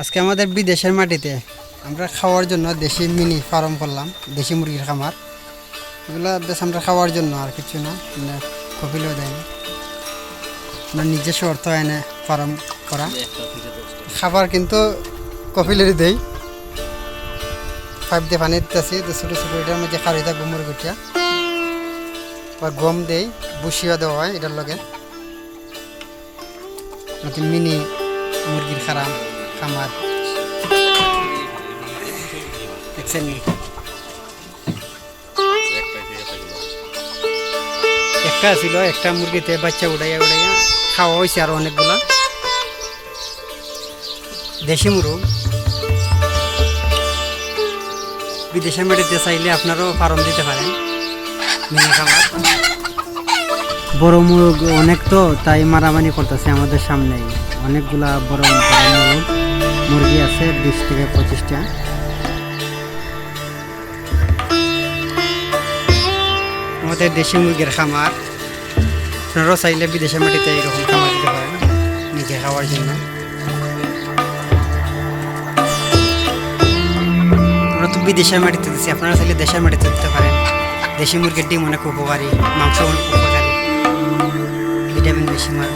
আজকে আমাদের বিদেশের মাটিতে আমরা খাওয়ার জন্য দেশি মিনি ফার্ম করলাম, দেশি মুরগির খামার। এগুলো বেশ আমরা খাওয়ার জন্য আর কিছু না মানে কপিলেও দেয় না আমরা নিজস্ব অর্থ এনে ফার্ম করা। খাবার কিন্তু কপিলেরই দেই। পাইপ দিয়ে পানি দিতেছি তো ছোটো ছোটো এটার মধ্যে খারি থাকব মুরগিটা। বা গম দেই বসিয়ে দেওয়া হয় এটার লগে। মিনি মুরগির খারাম। খামার দেখছেন? একটা ছিল, একটা মুরগিতে বাচ্চা উড়াইয়া উড়াইয়া খাওয়া হয়েছে আরও অনেকগুলা। দেশি মুরগ। বিদেশের মেডিতে চাইলে আপনারাও ফার্ম দিতে পারেন। খামার। বড় মুরগ অনেক তো, তাই মারামারি করতেছে আমাদের সামনেই। অনেকগুলা বড় বড় মুরগ। মুরগি আছে বিশ থেকে পঁচিশটা। আমাদের দেশি মুরগির খামার। আপনারাও চাইলে বিদেশের মাটিতে এরকম খামার দিতে পারেন, নিজে খাওয়ার জন্য। আমরা তো বিদেশের মাটিতে দিচ্ছি আপনারা চাইলে দেশের মাটিতে দিতে পারেন। দেশি মুরগির ডিম অনেক উপকারী, মাংস অনেক উপকারী। ভিটামিন বেশি মার